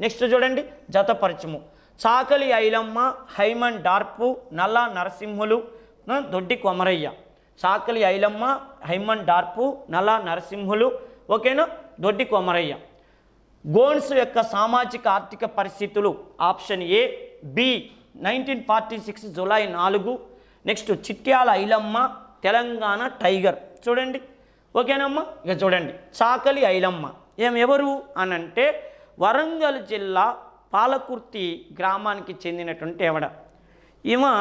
Next చూడండి జతపరచము. చాకలి Ailamma Hyman డార్పు Nalla Narasimhulu Doddi Komaraiah. Chakali Ailamma Hyman డార్పు Nalla Narasimhulu ఓకేనా? దొడ్డి కొమరయ్య. గోన్స్ యొక్క సామాజిక ఆర్థిక పరిస్థితులు option A B nineteen forty six July నాలుగు. Next Chityala Ailamma Telangana tiger. చూడండి ఓకేనమ్మా? ఇక చూడండి చాకలి ఐలమ్మ. ఏం ఎవరు? అని అంటే వరంగల్ జిల్లా పాలకుర్తి గ్రామానికి చెందినటువంటి ఎవడ ఈమె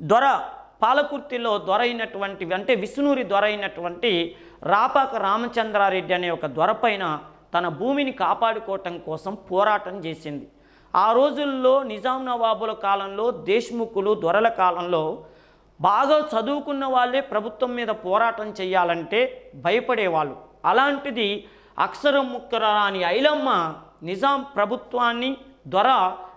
దొర పాలకుర్తిలో దొర అయినటువంటి అంటే విష్ణూరి దొర అయినటువంటి రాపాక రామచంద్రారెడ్డి అనే ఒక దొర పైన తన భూమిని కాపాడుకోవటం కోసం పోరాటం చేసింది. ఆ రోజుల్లో నిజాం నవాబుల కాలంలో దేశ్ముఖులు దొరల కాలంలో బాగా చదువుకున్న వాళ్ళే ప్రభుత్వం మీద పోరాటం చేయాలంటే భయపడేవాళ్ళు. అలాంటిది అక్షరం ముక్కర అని ఐలమ్మ నిజాం ప్రభుత్వాన్ని దొర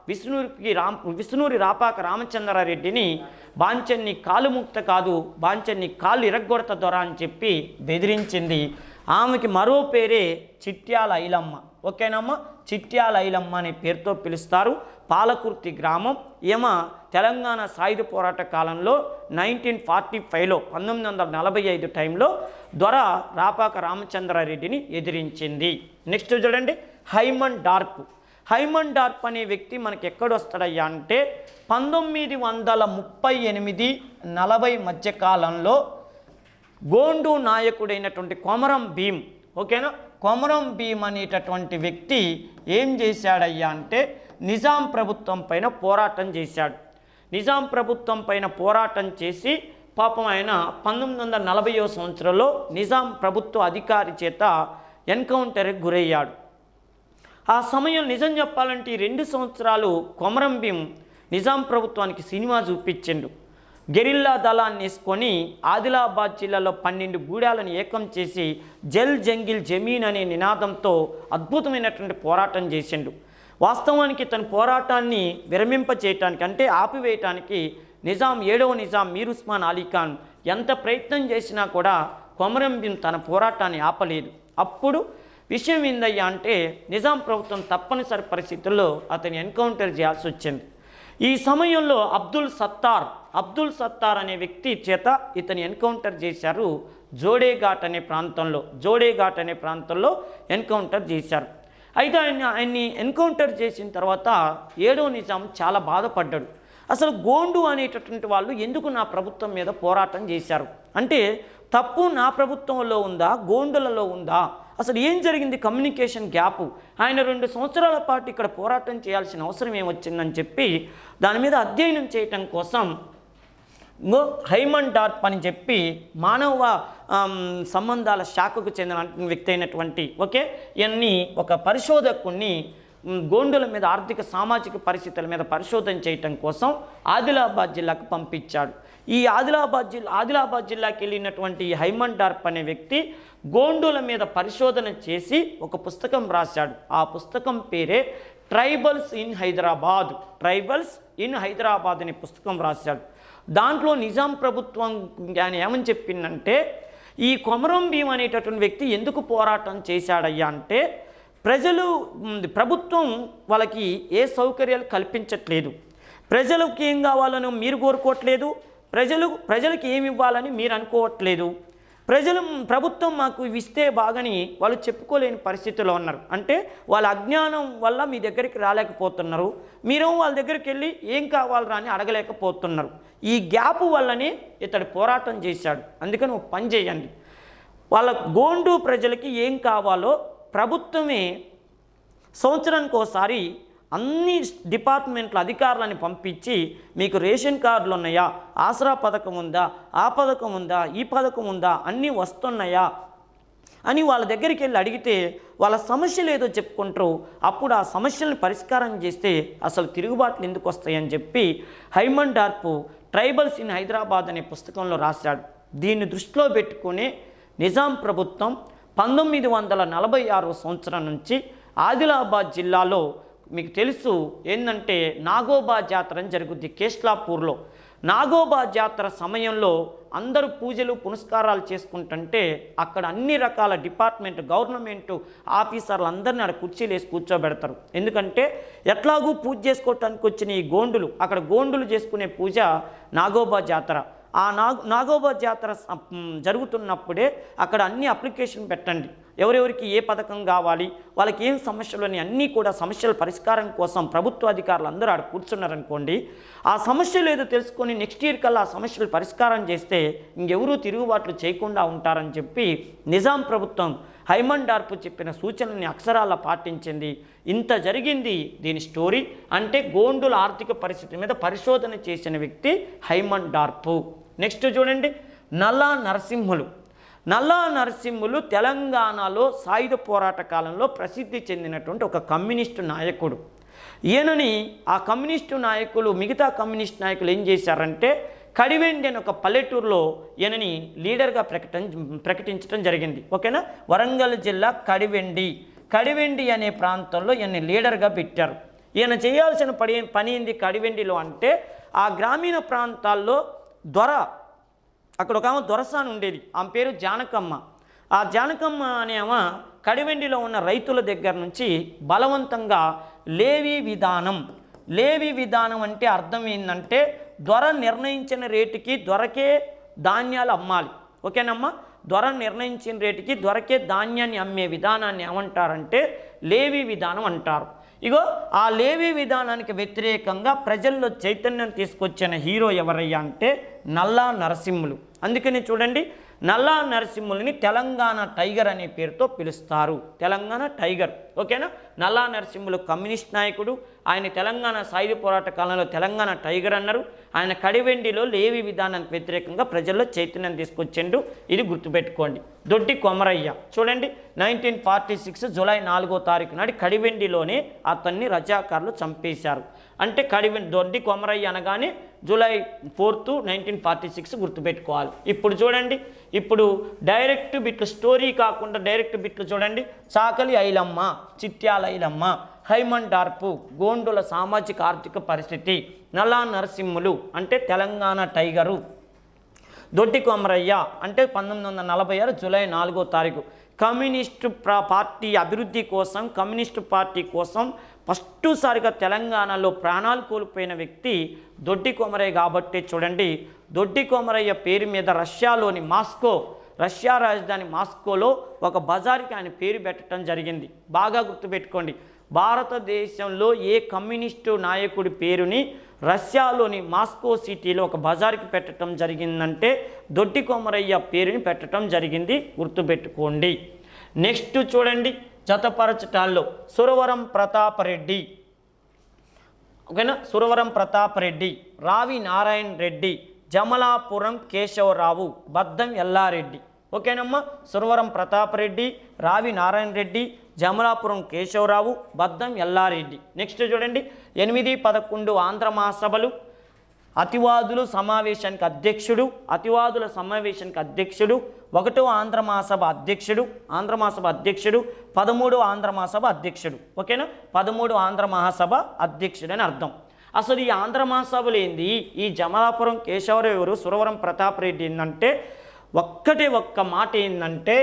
విష్ణురికి రామ్ విష్ణూరి రాపాక రామచంద్రారెడ్డిని బాంచన్ని కాలు ముక్త కాదు బాంచన్ని కాళ్ళు ఇరగ్గొడత దొర అని చెప్పి బెదిరించింది. ఆమెకి మరో పేరే చిట్యాల ఐలమ్మ. ఓకేనమ్మా? చిట్యాలైలమ్మ అనే పేరుతో పిలుస్తారు. పాలకుర్తి గ్రామం. ఈమె తెలంగాణ సాయుధ పోరాట కాలంలో నైన్టీన్ ఫార్టీ ఫైవ్లో పంతొమ్మిది వందల నలభై ఐదు టైంలో దొర రాపాక రామచంద్రారెడ్డిని ఎదిరించింది. నెక్స్ట్ చూడండి హైమన్ డార్ప్. హైమన్ డార్ప్ అనే వ్యక్తి మనకి ఎక్కడొస్తాడయ్యా అంటే పంతొమ్మిది వందల ముప్పై ఎనిమిది నలభై మధ్య కాలంలో గోండు నాయకుడైనటువంటి కొమరం భీం ఓకేనా? కొమరం భీం అనేటటువంటి వ్యక్తి ఏం చేశాడయ్యా అంటే నిజాం ప్రభుత్వం పైన పోరాటం చేశాడు. నిజాం ప్రభుత్వం పైన పోరాటం చేసి పాపం ఆయన పంతొమ్మిది వందల నలభైవ సంవత్సరంలో నిజాం ప్రభుత్వ అధికారి చేత ఎన్కౌంటర్కి గురయ్యాడు. ఆ సమయం నిజం చెప్పాలంటే ఈ రెండు సంవత్సరాలు కొమరం భీం నిజాం ప్రభుత్వానికి సినిమా చూపించిండు. గెరిల్లా దళాన్ని వేసుకొని ఆదిలాబాద్ జిల్లాలో పన్నెండు గూడాలను ఏకం చేసి జల్ జంగిల్ జమీన్ అనే నినాదంతో అద్భుతమైనటువంటి పోరాటం చేసిండు. వాస్తవానికి తన పోరాటాన్ని విరమింప చేయటానికి అంటే ఆపివేయటానికి నిజాం ఏడవ నిజాం మీర్ ఉస్మాన్ అలీ ఖాన్ ఎంత ప్రయత్నం చేసినా కూడా కొమరం తన పోరాటాన్ని ఆపలేదు. అప్పుడు విషయం ఏందయ్యా అంటే నిజాం ప్రభుత్వం తప్పనిసరి పరిస్థితుల్లో అతని ఎన్కౌంటర్ చేయాల్సి వచ్చింది. ఈ సమయంలో అబ్దుల్ సత్తార్ అబ్దుల్ సత్తార్ అనే వ్యక్తి చేత ఇతని ఎన్కౌంటర్ చేశారు జోడేఘాట్ అనే ప్రాంతంలో జోడేఘాట్ అనే ప్రాంతంలో ఎన్కౌంటర్ చేశారు. అయితే ఆయన ఆయన్ని ఎన్కౌంటర్ చేసిన తర్వాత ఏడో నిజాం చాలా బాధపడ్డాడు. అసలు గోండు అనేటటువంటి వాళ్ళు ఎందుకు నా ప్రభుత్వం మీద పోరాటం చేశారు? అంటే తప్పు నా ప్రభుత్వంలో ఉందా? గోండులలో ఉందా? అసలు ఏం జరిగింది కమ్యూనికేషన్ గ్యాప్? ఆయన రెండు సంవత్సరాల పాటు ఇక్కడ పోరాటం చేయాల్సిన అవసరం ఏమొచ్చిందని చెప్పి దాని మీద అధ్యయనం చేయటం కోసం హైమన్ డార్ప్ అని చెప్పి మానవ సంబంధాల శాఖకు చెందిన వ్యక్తి అయినటువంటి ఓకే? ఇవన్నీ ఒక పరిశోధకుణ్ణి గోండుల మీద ఆర్థిక సామాజిక పరిస్థితుల మీద పరిశోధన చేయటం కోసం ఆదిలాబాద్ జిల్లాకు పంపించాడు. ఈ ఆదిలాబాద్ జిల్లా ఆదిలాబాద్ జిల్లాకి వెళ్ళినటువంటి హైమన్ డార్ప్ అనే వ్యక్తి గోండుల మీద పరిశోధన చేసి ఒక పుస్తకం రాశాడు. ఆ పుస్తకం పేరే tribals in Hyderabad. Tribals in Hyderabad అనే పుస్తకం రాశాడు. దాంట్లో నిజాం ప్రభుత్వం ఆయన ఏమని చెప్పిందంటే ఈ కొమరం భీం అనేటటువంటి వ్యక్తి ఎందుకు పోరాటం చేశాడయ్యా అంటే ప్రజలు ప్రభుత్వం వాళ్ళకి ఏ సౌకర్యాలు కల్పించట్లేదు. ప్రజలకు ఏం కావాలని మీరు కోరుకోవట్లేదు. ప్రజలు ప్రజలకు ఏమి ఇవ్వాలని మీరు అనుకోవట్లేదు. ప్రజలు ప్రభుత్వం మాకు ఇవి ఇస్తే బాగని వాళ్ళు చెప్పుకోలేని పరిస్థితిలో ఉన్నారు. అంటే వాళ్ళ అజ్ఞానం వల్ల మీ దగ్గరికి రాలేకపోతున్నారు. మీరు వాళ్ళ దగ్గరికి వెళ్ళి ఏం కావాలరా అని అడగలేకపోతున్నారు. ఈ గ్యాప్ వల్లనే ఇతడు పోరాటం చేశాడు. అందుకని ఒక పని చేయండి. వాళ్ళ గోండు ప్రజలకి ఏం కావాలో ప్రభుత్వమే సంవత్సరానికి ఒకసారి అన్ని డిపార్ట్మెంట్ల అధికారులని పంపించి మీకు రేషన్ కార్డులు ఉన్నాయా? ఆసరా పథకం ఉందా? ఆ పథకం ఉందా? ఈ పథకం ఉందా? అన్నీ వస్తున్నాయా? అని వాళ్ళ దగ్గరికి వెళ్ళి అడిగితే వాళ్ళ సమస్యలు ఏదో చెప్పుకుంటారు. అప్పుడు ఆ సమస్యలను పరిష్కారం చేస్తే అసలు తిరుగుబాట్లు ఎందుకు వస్తాయని చెప్పి Haimendorf tribals in Hyderabad అనే పుస్తకంలో రాశాడు. దీన్ని దృష్టిలో పెట్టుకుని నిజాం ప్రభుత్వం పంతొమ్మిది వందల నలభై ఆరో సంవత్సరం నుంచి ఆదిలాబాద్ జిల్లాలో మీకు తెలుసు ఏంటంటే నాగోబా జాతర అని జరుగుద్ది కేష్లాపూర్లో నాగోబా జాతర సమయంలో అందరూ పూజలు పునస్కారాలు చేసుకుంటుంటే అక్కడ అన్ని రకాల డిపార్ట్మెంట్ గవర్నమెంట్ ఆఫీసర్లు అందరినీ అక్కడ కుర్చీలు వేసి కూర్చోబెడతారు. ఎందుకంటే ఎట్లాగూ పూజ చేసుకోవటానికి వచ్చిన ఈ గోండులు అక్కడ గోండులు చేసుకునే పూజ నాగోబా జాతర. ఆ నాగ నాగోబా జాతర జరుగుతున్నప్పుడే అక్కడ అన్ని అప్లికేషన్ పెట్టండి. ఎవరెవరికి ఏ పథకం కావాలి వాళ్ళకి ఏం సమస్యలు అని అన్నీ కూడా సమస్యల పరిష్కారం కోసం ప్రభుత్వ అధికారులు అందరూ ఆడ కూర్చున్నారనుకోండి ఆ సమస్యలు ఏదో తెలుసుకొని నెక్స్ట్ ఇయర్ కల్లా ఆ సమస్యలు పరిష్కారం చేస్తే ఇంకెవరూ తిరుగుబాట్లు చేయకుండా ఉంటారని చెప్పి నిజాం ప్రభుత్వం హైమన్ డార్పు చెప్పిన సూచనల్ని అక్షరాల పాటించింది. ఇంత జరిగింది దీని స్టోరీ అంటే గోండుల ఆర్థిక పరిస్థితి మీద పరిశోధన చేసిన వ్యక్తి హైమన్ డార్పు నెక్స్ట్ చూడండి నల్లా నరసింహులు. నల్లా నరసింహులు తెలంగాణలో సాయుధ పోరాట కాలంలో ప్రసిద్ధి చెందినటువంటి ఒక కమ్యూనిస్టు నాయకుడు. ఈయనని ఆ కమ్యూనిస్టు నాయకులు మిగతా కమ్యూనిస్ట్ నాయకులు ఏం చేశారంటే కడివెండి అని ఒక పల్లెటూరులో ఈయనని లీడర్గా ప్రకటన ప్రకటించడం జరిగింది. ఓకేనా? వరంగల్ జిల్లా కడివెండి. కడివెండి అనే ప్రాంతంలో ఈయన్ని లీడర్గా పెట్టారు. ఈయన చేయాల్సిన పని పని ఏంది కడివెండిలో అంటే ఆ గ్రామీణ ప్రాంతాల్లో దొర అక్కడ ఒక ఆమె దొరసాని ఉండేది ఆమె పేరు జానకమ్మ. ఆ జానకమ్మ అనే ఆమె కడివెండిలో ఉన్న రైతుల దగ్గర నుంచి బలవంతంగా లేవి విధానం లేవి విధానం అంటే అర్థం ఏంటంటే దొర నిర్ణయించిన రేటుకి దొరకే ధాన్యాలు అమ్మాలి. ఓకేనమ్మా? దొర నిర్ణయించిన రేటుకి దొరకే ధాన్యాన్ని అమ్మే విధానాన్ని ఏమంటారంటే లేవి విధానం అంటారు. ఇగో ఆ లేవి విధానానికి వ్యతిరేకంగా ప్రజల్లో చైతన్యం తీసుకొచ్చిన హీరో ఎవరయ్యా అంటే నల్లా నరసింహులు. అందుకని చూడండి నల్లా నరసింహుల్ని తెలంగాణ టైగర్ అనే పేరుతో పిలుస్తారు. తెలంగాణ టైగర్ ఓకేనా? నల్లా నరసింహులు కమ్యూనిస్ట్ నాయకుడు ఆయన తెలంగాణ సాయుధ పోరాట కాలంలో తెలంగాణ టైగర్ అన్నారు. ఆయన కడివెండిలో లేవి విధానానికి వ్యతిరేకంగా ప్రజల్లో చైతన్యం తీసుకొచ్చిండు. ఇది గుర్తుపెట్టుకోండి. దొడ్డి కొమరయ్య. చూడండి నైన్టీన్ ఫార్టీ సిక్స్ జూలై నాలుగో తారీఖు నాడు కడివెండిలోనే అతన్ని రజాకారులు చంపేశారు. అంటే కడివెండి దొడ్డి కొమరయ్య అనగానే July fourth nineteen forty six గుర్తుపెట్టుకోవాలి. ఇప్పుడు చూడండి ఇప్పుడు డైరెక్ట్ బిట్లు స్టోరీ కాకుండా డైరెక్ట్ బిట్లు చూడండి. చాకలి ఐలమ్మ చిత్యాల ఐలమ్మ హైమండార్పు గోండుల సామాజిక ఆర్థిక పరిస్థితి నలా నరసింహులు అంటే తెలంగాణ టైగరు. దొడ్డి కొమరయ్య అంటే పంతొమ్మిది వందల నలభై ఆరు జూలై నాలుగో తారీఖు. కమ్యూనిస్టు పార్టీ అభివృద్ధి కోసం కమ్యూనిస్టు పార్టీ కోసం ఫస్ట్ సారిగా తెలంగాణలో ప్రాణాలు కోల్పోయిన వ్యక్తి దొడ్డి కొమరయ్య కాబట్టి చూడండి. దొడ్డి కొమరయ్య పేరు మీద రష్యాలోని మాస్కో రష్యా రాజధాని మాస్కోలో ఒక బజార్కి ఆయన పేరు పెట్టడం జరిగింది. బాగా గుర్తుపెట్టుకోండి. భారతదేశంలో ఏ కమ్యూనిస్టు నాయకుడి పేరుని రష్యాలోని మాస్కో సిటీలో ఒక బజార్కి పెట్టడం జరిగిందంటే దొడ్డి కొమరయ్య పేరుని పెట్టడం జరిగింది. గుర్తుపెట్టుకోండి. నెక్స్ట్ చూడండి. జతపరచటాల్లో సురవరం ప్రతాపరెడ్డి ఓకేనా? సురవరం ప్రతాపరెడ్డి రావి నారాయణ రెడ్డి జమలాపురం కేశవరావు బద్దం ఎల్లారెడ్డి. ఓకేనమ్మా? సురవరం ప్రతాపరెడ్డి రావి నారాయణ రెడ్డి జమలాపురం కేశవరావు బద్దం ఎల్లారెడ్డి. నెక్స్ట్ చూడండి. ఎనిమిది పదకొండు ఆంధ్ర మహాసభలు. అతివాదులు సమావేశానికి అధ్యక్షుడు అతివాదుల సమావేశానికి అధ్యక్షుడు ఒకటో ఆంధ్ర మహాసభ అధ్యక్షుడు ఆంధ్ర మహాసభ అధ్యక్షుడు పదమూడు ఆంధ్ర మహాసభ అధ్యక్షుడు. ఓకేనా పదమూడు ఆంధ్ర మహాసభ అధ్యక్షుడు అని అర్థం. అసలు ఈ ఆంధ్ర మహాసభలు ఏంది? ఈ జమలాపురం కేశవరావు ఎవరు? సురవరం ప్రతాప్ రెడ్డి ఏంటంటే ఒక్కటే ఒక్క మాట ఏంటంటే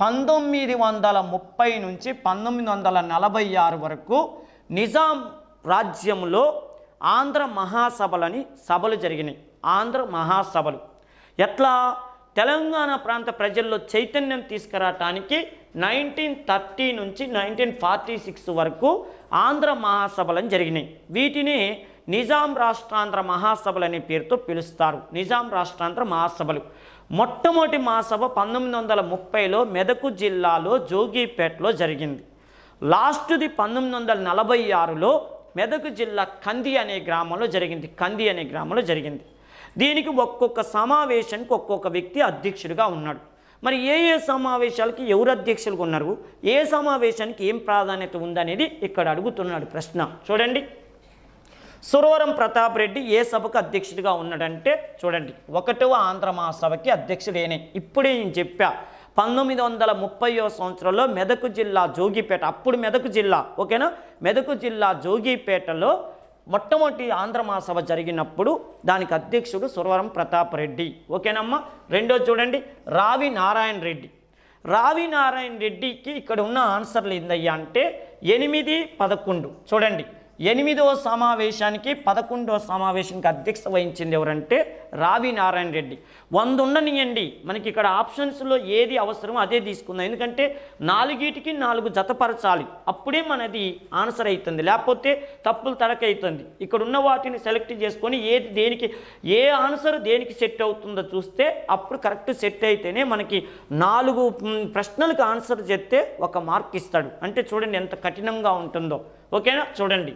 పంతొమ్మిది వందల ముప్పై నుంచి పంతొమ్మిది వందల నలభై ఆరు వరకు నిజాం రాజ్యంలో ఆంధ్ర మహాసభలని సభలు జరిగినాయి. ఆంధ్ర మహాసభలు. ఎట్లా? తెలంగాణ ప్రాంత ప్రజల్లో చైతన్యం తీసుకురావటానికి నైన్టీన్ థర్టీ నుంచి నైన్టీన్ ఫార్టీ సిక్స్ వరకు ఆంధ్ర మహాసభలను జరిగినాయి. వీటిని నిజాం రాష్ట్రాంధ్ర మహాసభలు అనే పేరుతో పిలుస్తారు. నిజాం రాష్ట్రాంధ్ర మహాసభలు. మొట్టమొదటి మహాసభ పంతొమ్మిది వందల ముప్పైలో మెదకు జిల్లాలో జోగిపేటలో జరిగింది. లాస్ట్ది పంతొమ్మిది వందల నలభై ఆరులో మెదకు జిల్లా కంది అనే గ్రామంలో జరిగింది. కంది అనే గ్రామంలో జరిగింది. దీనికి ఒక్కొక్క సమావేశానికి ఒక్కొక్క వ్యక్తి అధ్యక్షుడిగా ఉన్నాడు. మరి ఏ ఏ సమావేశాలకి ఎవరు అధ్యక్షులుగా ఉన్నారు? ఏ సమావేశానికి ఏం ప్రాధాన్యత ఉందనేది ఇక్కడ అడుగుతున్నాడు ప్రశ్న. చూడండి. సురవరం ప్రతాప్ రెడ్డి ఏ సభకు అధ్యక్షుడిగా ఉన్నాడంటే చూడండి ఒకటవ ఆంధ్ర మహాసభకి అధ్యక్షుడేనే. ఇప్పుడే నేను చెప్పా పంతొమ్మిది వందల ముప్పైవ సంవత్సరంలో మెదకు జిల్లా జోగిపేట అప్పుడు మెదకు జిల్లా ఓకేనా? మెదకు జిల్లా జోగిపేటలో మొట్టమొదటి ఆంధ్ర మహాసభ జరిగినప్పుడు దానికి అధ్యక్షుడు సురవరం ప్రతాప్ రెడ్డి ఓకేనమ్మా? రెండోది చూడండి రావి నారాయణ రెడ్డి. రావి నారాయణ రెడ్డికి ఇక్కడ ఉన్న ఆన్సర్లు ఏందయ్యా అంటే ఎనిమిది పదకొండు. చూడండి ఎనిమిదవ సమావేశానికి పదకొండవ సమావేశానికి అధ్యక్ష వహించింది ఎవరంటే రావి నారాయణ రెడ్డి. వంద ఉండనియండి మనకి ఇక్కడ ఆప్షన్స్లో ఏది అవసరమో అదే తీసుకుందాం. ఎందుకంటే నాలుగిటికి నాలుగు జతపరచాలి. అప్పుడే మనది ఆన్సర్ అవుతుంది లేకపోతే తప్పులు తడకవుతుంది ఇక్కడ ఉన్న వాటిని సెలెక్ట్ చేసుకొని ఏది దేనికి ఏ ఆన్సర్ దేనికి సెట్ అవుతుందో చూస్తే అప్పుడు కరెక్ట్ సెట్ అయితేనే మనకి నాలుగు ప్రశ్నలకు ఆన్సర్ చెప్తే ఒక మార్క్ ఇస్తాడు. అంటే చూడండి ఎంత కఠినంగా ఉంటుందో. ఓకేనా? చూడండి.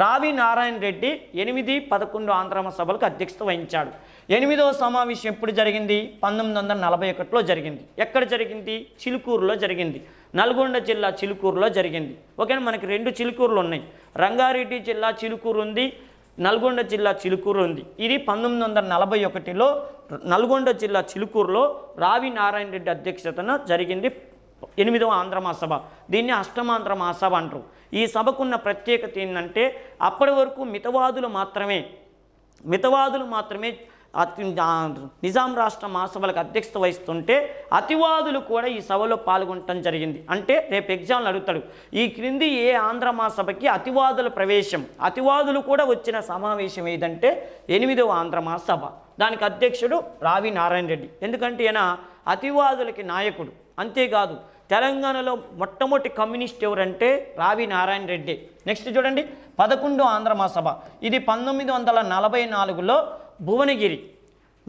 రావి నారాయణ రెడ్డి ఎనిమిది పదకొండు ఆంధ్రమ సభలకు అధ్యక్షత వహించాడు. ఎనిమిదవ సమావేశం ఎప్పుడు జరిగింది? పంతొమ్మిది వందల నలభై ఒకటిలో జరిగింది. ఎక్కడ జరిగింది? చిలుకూరులో జరిగింది. నల్గొండ జిల్లా చిలుకూరులో జరిగింది. ఓకేనా? మనకి రెండు చిలుకూరులు ఉన్నాయి. రంగారెడ్డి జిల్లా చిలుకూరు ఉంది. నల్గొండ జిల్లా చిలుకూరు ఉంది. ఇది పంతొమ్మిది వందల నలభై ఒకటిలో నల్గొండ జిల్లా చిలుకూరులో రావి నారాయణ రెడ్డి అధ్యక్షతన జరిగింది ఎనిమిదవ ఆంధ్ర మహాసభ దీన్ని అష్టమాంధ్ర మహాసభ అంటారు. ఈ సభకున్న ప్రత్యేకత ఏంటంటే అప్పటి వరకు మితవాదులు మాత్రమే మితవాదులు మాత్రమే అతి నిజాం రాష్ట్ర మహాసభలకు అధ్యక్షత వహిస్తుంటే అతివాదులు కూడా ఈ సభలో పాల్గొనటం జరిగింది. అంటే రేపు ఎగ్జామ్లు అడుగుతాడు. ఈ క్రింది ఏ ఆంధ్ర మహాసభకి అతివాదుల ప్రవేశం అతివాదులు కూడా వచ్చిన సమావేశం ఏదంటే ఎనిమిదవ ఆంధ్ర మహాసభ. దానికి అధ్యక్షుడు రావి నారాయణ రెడ్డి. ఎందుకంటే ఈయన అతివాదులకి నాయకుడు. అంతేకాదు తెలంగాణలో మొట్టమొదటి కమ్యూనిస్ట్ ఎవరంటే రావి నారాయణ రెడ్డి. నెక్స్ట్ చూడండి పదకొండు ఆంధ్ర మహాసభ. ఇది పంతొమ్మిది వందల నలభై నాలుగులో భువనగిరి.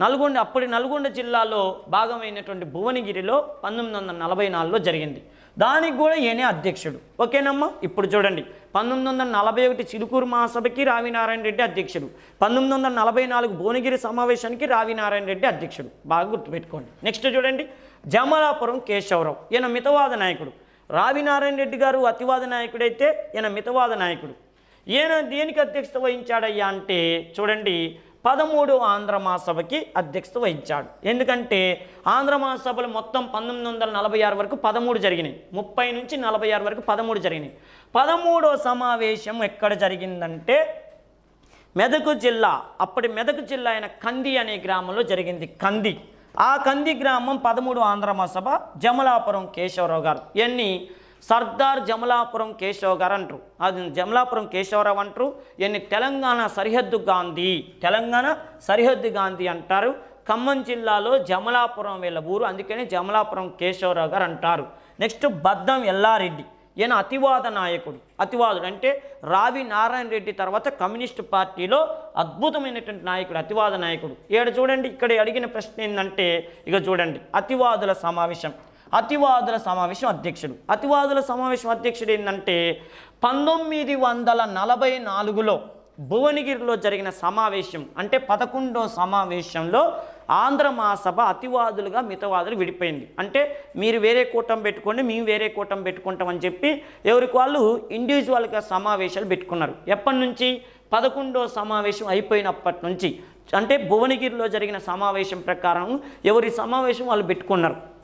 నల్గొండ అప్పటి నల్గొండ జిల్లాలో భాగమైనటువంటి భువనగిరిలో పంతొమ్మిది వందల నలభై నాలుగులో జరిగింది. దానికి కూడా ఈయనే అధ్యక్షుడు. ఓకేనమ్మా? ఇప్పుడు చూడండి పంతొమ్మిది వందల నలభై ఒకటి చిలుకూరు మహాసభకి రావినారాయణ రెడ్డి అధ్యక్షుడు. పంతొమ్మిది వందల నలభై నాలుగు భువనగిరి సమావేశానికి రావినారాయణ రెడ్డి అధ్యక్షుడు. బాగా గుర్తుపెట్టుకోండి. నెక్స్ట్ చూడండి జమలాపురం కేశవరావు. ఈయన మితవాద నాయకుడు. రావినారాయణ రెడ్డి గారు అతివాద నాయకుడైతే ఈయన మితవాద నాయకుడు. ఈయన దేనికి అధ్యక్షత వహించాడయ్యా అంటే చూడండి పదమూడు ఆంధ్ర మహాసభకి అధ్యక్షత వహించాడు. ఎందుకంటే ఆంధ్ర మహాసభలు మొత్తం పంతొమ్మిది వందల నలభై ఆరు వరకు పదమూడు జరిగినాయి. ముప్పై నుంచి నలభై ఆరు వరకు పదమూడు జరిగినాయి. పదమూడో సమావేశం ఎక్కడ జరిగిందంటే మెదకు జిల్లా అప్పటి మెదకు జిల్లా అయిన కంది అనే గ్రామంలో జరిగింది. కంది. ఆ కంది గ్రామం పదమూడు ఆంధ్ర మహాసభ జమలాపురం కేశవరావు గారు. ఇవన్నీ సర్దార్ జమలాపురం కేశవ గారు అంటారు. అది జమలాపురం కేశవరావు అంటారు. ఇవన్నీ తెలంగాణ సరిహద్దు గాంధీ. తెలంగాణ సరిహద్దు గాంధీ అంటారు. ఖమ్మం జిల్లాలో జమలాపురం వీళ్ళ ఊరు. అందుకని జమలాపురం కేశవరావు గారు అంటారు. నెక్స్ట్ బద్దం ఎల్లారెడ్డి. ఈయన అతివాద నాయకుడు. అతివాదుడు అంటే రావి నారాయణ రెడ్డి తర్వాత కమ్యూనిస్ట్ పార్టీలో అద్భుతమైనటువంటి నాయకుడు అతివాద నాయకుడు. ఇక్కడ చూడండి ఇక్కడ అడిగిన ప్రశ్న ఏంటంటే ఇక చూడండి అతివాదుల సమావేశం. అతివాదుల సమావేశం అధ్యక్షుడు. అతివాదుల సమావేశం అధ్యక్షుడు ఏంటంటే పంతొమ్మిది వందల నలభై నాలుగులో భువనగిరిలో జరిగిన సమావేశం అంటే పదకొండో సమావేశంలో ఆంధ్ర మహాసభ అతివాదులుగా మితవాదులు విడిపోయింది. అంటే మీరు వేరే కూటం పెట్టుకోండి మేము వేరే కూటం పెట్టుకుంటామని చెప్పి ఎవరికి వాళ్ళు ఇండివిజువల్గా సమావేశాలు పెట్టుకున్నారు. ఎప్పటి నుంచి? పదకొండో సమావేశం అయిపోయినప్పటి నుంచి. అంటే భువనగిరిలో జరిగిన సమావేశం ప్రకారం ఎవరి సమావేశం వాళ్ళు పెట్టుకున్నారు.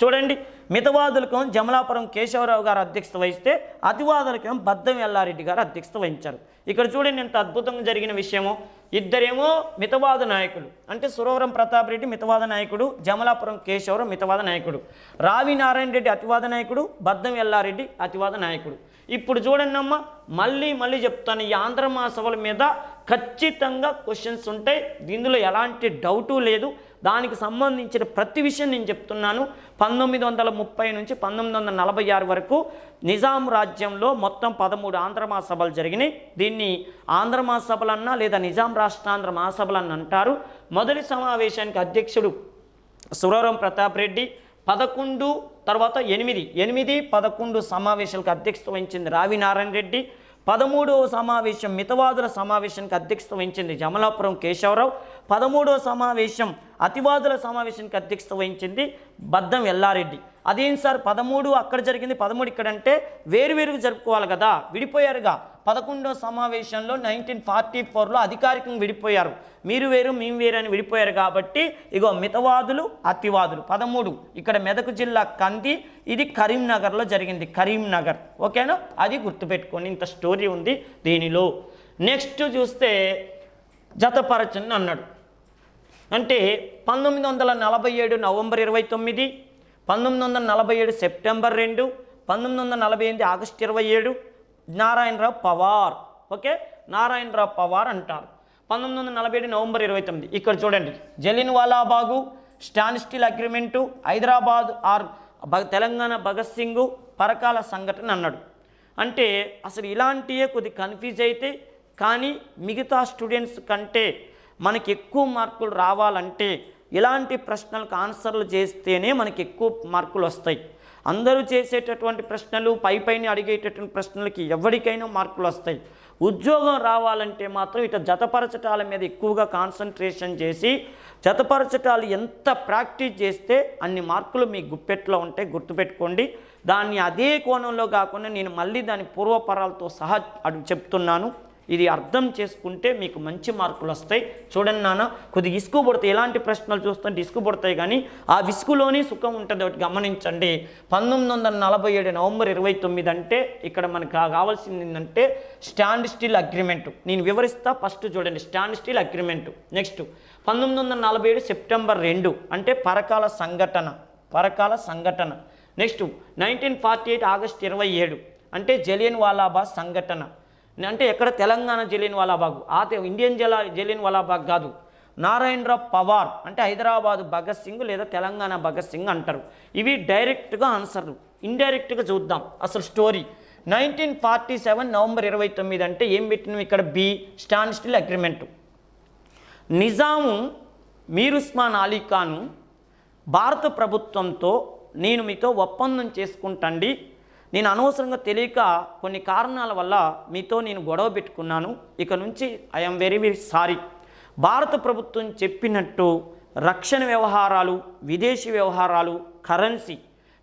చూడండి మితవాదులకు జమలాపురం కేశవరావు గారు అధ్యక్షత వహిస్తే అతివాదులకేమో బద్దం ఎల్లారెడ్డి గారు అధ్యక్షత వహించారు. ఇక్కడ చూడండి ఎంత అద్భుతంగా జరిగిన విషయమో. ఇద్దరేమో మితవాద నాయకులు. అంటే సురవరం ప్రతాప్ రెడ్డి మితవాద నాయకుడు జమలాపురం కేశవరావు మితవాద నాయకుడు. రావి నారాయణ రెడ్డి అతివాద నాయకుడు బద్దం ఎల్లారెడ్డి అతివాద నాయకుడు. ఇప్పుడు చూడండి అమ్మ మళ్ళీ మళ్ళీ చెప్తాను ఈ ఆంధ్ర మహాసభల మీద ఖచ్చితంగా క్వశ్చన్స్ ఉంటాయి. దీనిలో ఎలాంటి డౌటు లేదు. దానికి సంబంధించిన ప్రతి విషయం నేను చెప్తున్నాను. పంతొమ్మిది వందల ముప్పై నుంచి పంతొమ్మిది వందల నలభై ఆరు వరకు నిజాం రాజ్యంలో మొత్తం పదమూడు ఆంధ్ర మహాసభలు జరిగినాయి. దీన్ని ఆంధ్ర మహాసభలు అన్నా లేదా నిజాం రాష్ట్రాంధ్ర మహాసభలు అని అంటారు. మొదటి సమావేశానికి అధ్యక్షుడు సురవరం ప్రతాప్ రెడ్డి పదకొండు తర్వాత ఎనిమిది ఎనిమిది పదకొండు సమావేశాలకు అధ్యక్షత వహించింది రావి నారాయణ రెడ్డి పదమూడవ సమావేశం మితవాదుల సమావేశానికి అధ్యక్షత వహించింది జమలాపురం కేశవరావు. పదమూడవ సమావేశం అతివాదుల సమావేశానికి అధ్యక్షత వహించింది బద్దం ఎల్లారెడ్డి. అదేం సార్? పదమూడు అక్కడ జరిగింది పదమూడు ఇక్కడ అంటే వేరువేరుగా జరుపుకోవాలి కదా. విడిపోయారుగా. పదకొండో సమావేశంలో నైన్టీన్ ఫార్టీ ఫోర్లో అధికారికంగా విడిపోయారు. మీరు వేరు మేము వేరు అని విడిపోయారు కాబట్టి ఇగో మితవాదులు అతివాదులు. పదమూడు ఇక్కడ మెదక్ జిల్లా కంది ఇది కరీంనగర్లో జరిగింది. కరీంనగర్ ఓకేనా? అది గుర్తుపెట్టుకోండి ఇంత స్టోరీ ఉంది దీనిలో. నెక్స్ట్ చూస్తే జతపరచని అన్నాడు. అంటే పంతొమ్మిది వందల నలభై ఏడు నవంబర్ ఇరవై తొమ్మిది పంతొమ్మిది వందల నలభై ఏడు సెప్టెంబర్ రెండు పంతొమ్మిది వందల నలభై ఎనిమిది ఆగస్టు ఇరవై ఏడు నారాయణరావు పవార్. ఓకే? నారాయణరావు పవార్ అంటారు. పంతొమ్మిది వందల నలభై ఏడు నవంబర్ ఇరవై తొమ్మిది. ఇక్కడ చూడండి. Jallianwala Bagh standstill agreement Hyderabad or Telangana Bhagat Singh Parakala సంఘటన అన్నాడు. అంటే అసలు ఇలాంటియే కొద్ది కన్ఫ్యూజ్ అయితే కానీ మిగతా స్టూడెంట్స్ కంటే మనకి ఎక్కువ మార్కులు రావాలంటే ఇలాంటి ప్రశ్నలకు ఆన్సర్లు చేస్తేనే మనకి ఎక్కువ మార్కులు వస్తాయి. అందరూ చేసేటటువంటి ప్రశ్నలు పై పైన అడిగేటటువంటి ప్రశ్నలకి ఎవరికైనా మార్కులు వస్తాయి. ఉద్యోగం రావాలంటే మాత్రం ఇట జతపరచటాల మీద ఎక్కువగా కాన్సన్ట్రేషన్ చేసి జతపరచటాలు ఎంత ప్రాక్టీస్ చేస్తే అన్ని మార్కులు మీ గుప్పెట్లో ఉంటాయి గుర్తుపెట్టుకోండి. దాన్ని అదే కోణంలో కాకుండా నేను మళ్ళీ దాని పూర్వపరాలతో సహా అటు చెప్తున్నాను. ఇది అర్థం చేసుకుంటే మీకు మంచి మార్కులు వస్తాయి. చూడండి నాన్న కొద్దిగా ఇసుకు పడతాయి. ఎలాంటి ప్రశ్నలు చూస్తుంటే ఇసుకు పడతాయి కానీ ఆ విసుగులోనే సుఖం ఉంటుంది. ఒకటి గమనించండి. పంతొమ్మిది వందల నలభై ఏడు నవంబర్ ఇరవై తొమ్మిది అంటే ఇక్కడ మనకు కావాల్సింది ఏంటంటే స్టాండ్ స్టిల్ అగ్రిమెంట్. నేను వివరిస్తా. ఫస్ట్ చూడండి. Standstill agreement. నెక్స్ట్. పంతొమ్మిది వందల నలభై ఏడు సెప్టెంబర్ రెండు అంటే పరకాల సంఘటన. పరకాల సంఘటన. Next. Nineteen forty eight August ఇరవై ఏడు అంటే జలియన్ వాలాబాగ్ సంఘటన. అంటే ఎక్కడ తెలంగాణ జలియన్ వాలాబాగ్? ఆ ఇండియన్ జలా జలియన్ వాలాబాగ్ కాదు. నారాయణరావు పవార్ అంటే హైదరాబాద్ భగత్ సింగ్ లేదా తెలంగాణ భగత్ సింగ్ అంటారు. ఇవి డైరెక్ట్గా ఆన్సర్లు. ఇండైరెక్ట్గా చూద్దాం. అసలు story. Nineteen forty seven November ఇరవై తొమ్మిది అంటే ఏం పెట్టినాం ఇక్కడ? B. Standstill agreement. Nizam Mir Osman Ali Khan భారత ప్రభుత్వంతో నేను మీతో ఒప్పందం చేసుకుంటండి. నేను అనవసరంగా తెలియక కొన్ని కారణాల వల్ల మీతో నేను గొడవ పెట్టుకున్నాను. ఇక నుంచి ఐఎమ్ వెరీ వెరీ సారీ భారత ప్రభుత్వం చెప్పినట్టు రక్షణ వ్యవహారాలు విదేశీ వ్యవహారాలు కరెన్సీ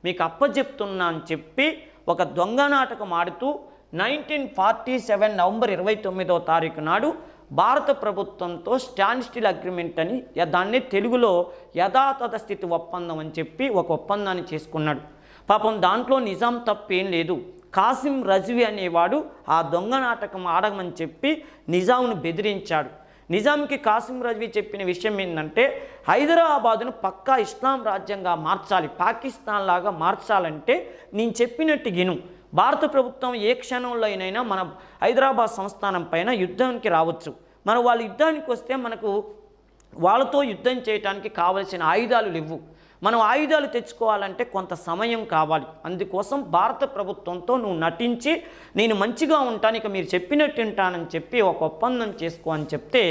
మీకు అప్పజెప్తున్నా అని చెప్పి ఒక దొంగ నాటకం ఆడుతూ నైన్టీన్ ఫార్టీ సెవెన్ నవంబర్ ఇరవై తొమ్మిదవ తారీఖు నాడు భారత ప్రభుత్వంతో స్టాండ్ స్టిల్ అగ్రిమెంట్ అని దాన్ని తెలుగులో యథాతథ స్థితి ఒప్పందం అని చెప్పి ఒక ఒప్పందాన్ని చేసుకున్నాడు. పాపం దాంట్లో నిజాం తప్పేం లేదు. కాసిం రజ్వి అనేవాడు ఆ దొంగ నాటకం ఆడమని చెప్పి నిజాంను బెదిరించాడు. నిజాంకి కాసిం రజ్వి చెప్పిన విషయం ఏంటంటే హైదరాబాదును పక్కా ఇస్లాం రాజ్యంగా మార్చాలి పాకిస్తాన్ లాగా మార్చాలంటే నేను చెప్పినట్టు గిను భారత ప్రభుత్వం ఏ క్షణంలో అయినా మన హైదరాబాద్ సంస్థానం పైన యుద్ధానికి రావచ్చు. మరి వాళ్ళు యుద్ధానికి వస్తే మనకు వాళ్ళతో యుద్ధం చేయడానికి కావలసిన ఆయుధాలు లేవు. మనం ఆయుధాలు తెచ్చుకోవాలంటే కొంత సమయం కావాలి. అందుకోసం భారత ప్రభుత్వంతో నువ్వు నటించి నేను మంచిగా ఉంటాను ఇక మీరు చెప్పినట్టు వింటానని చెప్పి ఒక ఒప్పందం చేసుకో అని చెప్తే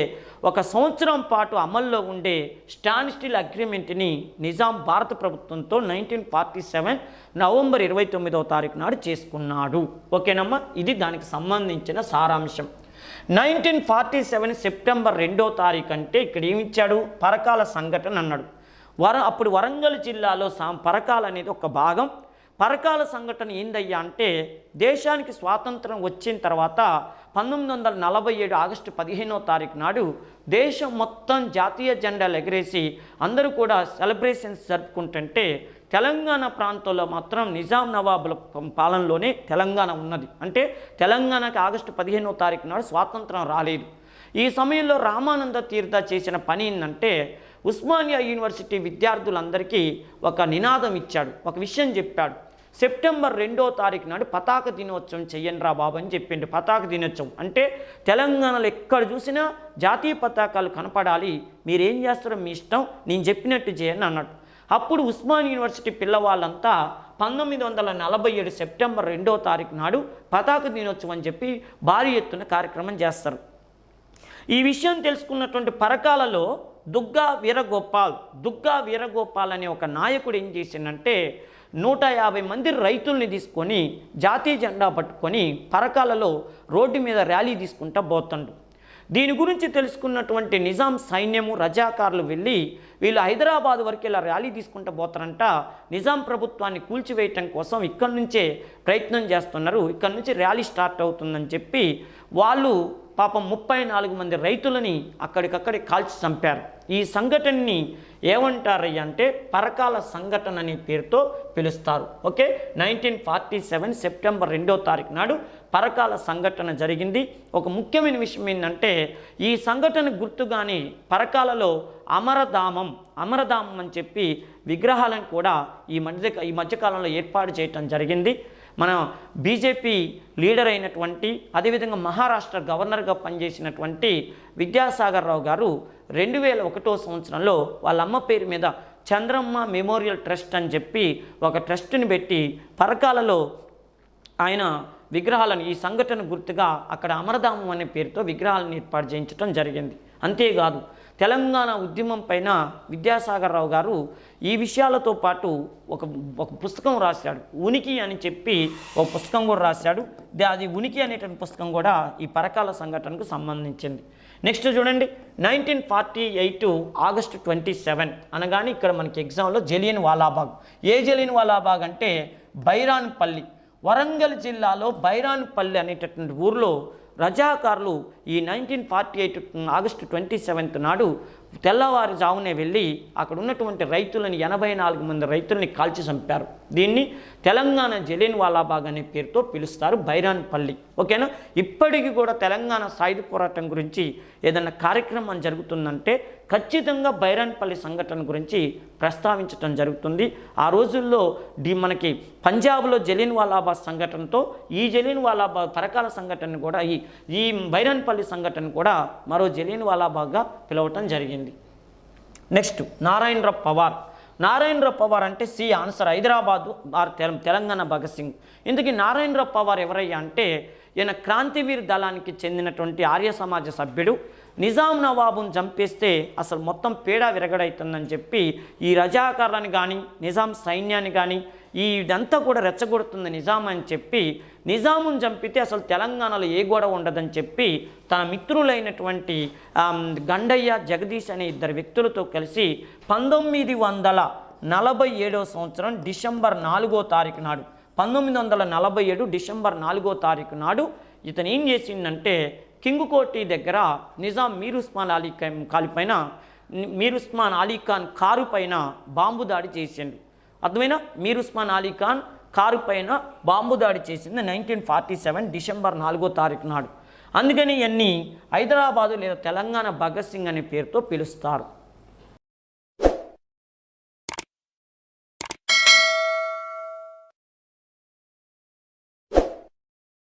ఒక సంవత్సరం పాటు అమల్లో ఉండే స్టాండ్ స్టిల్ అగ్రిమెంట్ని నిజాం భారత ప్రభుత్వంతో నైన్టీన్ ఫార్టీ సెవెన్ నవంబర్ ఇరవై తొమ్మిదవ తారీఖు నాడు చేసుకున్నాడు. ఓకేనమ్మా? ఇది దానికి సంబంధించిన సారాంశం. నైన్టీన్ ఫార్టీ సెవెన్ సెప్టెంబర్ రెండో తారీఖు అంటే ఇక్కడ ఏమిచ్చాడు పరకాల సంఘటన అన్నాడు. వర అప్పుడు వరంగల్ జిల్లాలో సా పరకాల అనేది ఒక భాగం. పరకాల సంఘటన ఏందయ్యా అంటే దేశానికి స్వాతంత్రం వచ్చిన తర్వాత పంతొమ్మిది వందల నలభై ఏడు ఆగస్టు పదిహేనో తారీఖు నాడు దేశం మొత్తం జాతీయ జెండాలు ఎగరేసి అందరూ కూడా సెలబ్రేషన్స్ జరుపుకుంటుంటే తెలంగాణ ప్రాంతంలో మాత్రం నిజాం నవాబుల పాలనలోనే తెలంగాణ ఉన్నది. అంటే తెలంగాణకి ఆగస్టు పదిహేనో తారీఖు నాడు స్వాతంత్రం రాలేదు. ఈ సమయంలో రామానంద తీర్థ చేసిన పని ఏంటంటే ఉస్మానియా యూనివర్సిటీ విద్యార్థులందరికీ ఒక నినాదం ఇచ్చాడు. ఒక విషయం చెప్పాడు. సెప్టెంబర్ రెండో తారీఖు నాడు పతాక దినోత్సవం చెయ్యండి రా బాబు అని చెప్పిండు. పతాక దినోత్సవం అంటే తెలంగాణలో ఎక్కడ చూసినా జాతీయ పతాకాలు కనపడాలి. మీరేం చేస్తారో మీ ఇష్టం. నేను చెప్పినట్టు చేయండి అన్నాడు. అప్పుడు ఉస్మాన్ యూనివర్సిటీ పిల్లవాళ్ళంతా పంతొమ్మిది వందల నలభై ఏడు సెప్టెంబర్ రెండో తారీఖు నాడు పతాక దినోత్సవం అని చెప్పి భారీ ఎత్తున కార్యక్రమం చేస్తారు. ఈ విషయం తెలుసుకున్నటువంటి పరకాలలో దుగ్గా వీరగోపాల్ దుగ్గా వీరగోపాల్ అనే ఒక నాయకుడు ఏం చేసిందంటే నూట యాభై మంది రైతుల్ని తీసుకొని జాతీయ జెండా పట్టుకొని పరకాలలో రోడ్డు మీద ర్యాలీ తీసుకుంటా పోతుండు. దీని గురించి తెలుసుకున్నటువంటి నిజాం సైన్యము రజాకారులు వెళ్ళి వీళ్ళు హైదరాబాద్ వరకు ఇలా ర్యాలీ తీసుకుంటూ పోతారంట. నిజాం ప్రభుత్వాన్ని కూల్చివేయటం కోసం ఇక్కడి నుంచే ప్రయత్నం చేస్తున్నారు. ఇక్కడి నుంచి ర్యాలీ స్టార్ట్ అవుతుందని చెప్పి వాళ్ళు పాపం ముప్పై నాలుగు మంది రైతులని అక్కడికక్కడే కాల్చి చంపారు. ఈ సంఘటనని ఏమంటారయ్య అంటే పరకాల సంఘటన అనే పేరుతో పిలుస్తారు. Okay? Nineteen forty seven September రెండో తారీఖు నాడు పరకాల సంఘటన జరిగింది. ఒక ముఖ్యమైన విషయం ఏంటంటే ఈ సంఘటన గుర్తుగానే పరకాలలో అమరధామం అమరధామం అని చెప్పి విగ్రహాలను కూడా ఈ మధ్య ఈ మధ్యకాలంలో ఏర్పాటు చేయటం జరిగింది. మన బీజేపీ లీడర్ అయినటువంటి అదేవిధంగా మహారాష్ట్ర గవర్నర్గా పనిచేసినటువంటి విద్యాసాగర్ రావు గారు రెండు వేల ఒకటో సంవత్సరంలో వాళ్ళ అమ్మ పేరు మీద చంద్రమ్మ మెమోరియల్ ట్రస్ట్ అని చెప్పి ఒక ట్రస్ట్ని పెట్టి పరకాలలో ఆయన విగ్రహాలను ఈ సంఘటన గుర్తుగా అక్కడ అమరధామం అనే పేరుతో విగ్రహాలను ఏర్పాటు చేయించడం జరిగింది. అంతేకాదు తెలంగాణ ఉద్యమం పైన విద్యాసాగర్ రావు గారు ఈ విషయాలతో పాటు ఒక ఒక పుస్తకం రాశాడు. ఉనికి అని చెప్పి ఒక పుస్తకం కూడా రాశాడు. అది ఉనికి అనేటువంటి పుస్తకం కూడా ఈ పరకాల సంఘటనకు సంబంధించింది. నెక్స్ట్ చూడండి. Nineteen forty eight August twenty seven అనగానే ఇక్కడ మనకి ఎగ్జామ్లో జలియన్ వాలాబాగ్. ఏ జలియన్ వాలాబాగ్ అంటే బైరాన్పల్లి. వరంగల్ జిల్లాలో బైరాన్పల్లి అనేటటువంటి ఊర్లో రజాకారులు ఈ nineteen forty eight August twenty seventh నాడు తెల్లవారుజామునే వెళ్ళి అక్కడ ఉన్నటువంటి రైతులని ఎనభై నాలుగు మంది రైతులని కాల్చి చంపారు. దీన్ని తెలంగాణ జలియన్ వాలాబాగ్ అనే పేరుతో పిలుస్తారు బైరాన్పల్లి. ఓకేనా? ఇప్పటికీ కూడా తెలంగాణ సాయుధ పోరాటం గురించి ఏదైనా కార్యక్రమం జరుగుతుందంటే ఖచ్చితంగా బైరాన్పల్లి సంఘటన గురించి ప్రస్తావించటం జరుగుతుంది. ఆ రోజుల్లో డి మనకి పంజాబ్లో జలియన్ వాలాబాగ్ సంఘటనతో ఈ జలియన్ వాలాబాగ్ పరకాల సంఘటన కూడా ఈ ఈ బైరాన్పల్లి సంఘటన కూడా మరో జలియన్ వాలాబాగ్గా పిలవటం జరిగింది. నెక్స్ట్ నారాయణరావు పవార్. నారాయణరావు పవార్ అంటే సి ఆన్సర్. హైదరాబాద్ తెల- తెలంగాణ భగత్ సింగ్. ఇందుకే నారాయణరావు పవార్ ఎవరయ్యా అంటే ఈయన క్రాంతివీర్ దళానికి చెందినటువంటి ఆర్య సమాజ సభ్యుడు. నిజాం నవాబును చంపేస్తే అసలు మొత్తం పేడ విరగడవుతుందని చెప్పి ఈ రజాకారులని కానీ నిజాం సైన్యాన్ని కానీ ఈ ఇదంతా కూడా రెచ్చగొడుతుంది నిజాం అని చెప్పి నిజామును చంపితే అసలు తెలంగాణలో ఏ గొడవ ఉండదని చెప్పి తన మిత్రులైనటువంటి గండయ్య జగదీష్ అనే ఇద్దరు వ్యక్తులతో కలిసి పంతొమ్మిది వందల నలభై ఏడవ సంవత్సరం డిసెంబర్ నాలుగో తారీఖు నాడు పంతొమ్మిది వందల నలభై ఏడు డిసెంబర్ నాలుగో తారీఖు నాడు ఇతను ఏం చేసిందంటే కింగుకోటి దగ్గర నిజాం మీర్ ఉస్మాన్ అలీ ఖాన్ కాలిపైన మీర్ ఉస్మాన్ అలీ ఖాన్ కారు పైన బాంబు దాడి చేసిండు. అర్థమైనా? మీర్ ఉస్మాన్ అలీ ఖాన్ కారు పైన బాంబు దాడి చేసింది నైన్టీన్ ఫార్టీ సెవెన్ డిసెంబర్ నాలుగో తారీఖు నాడు. అందుకని ఇవన్నీ హైదరాబాదు లేదా తెలంగాణ భగత్ సింగ్ అనే పేరుతో పిలుస్తారు.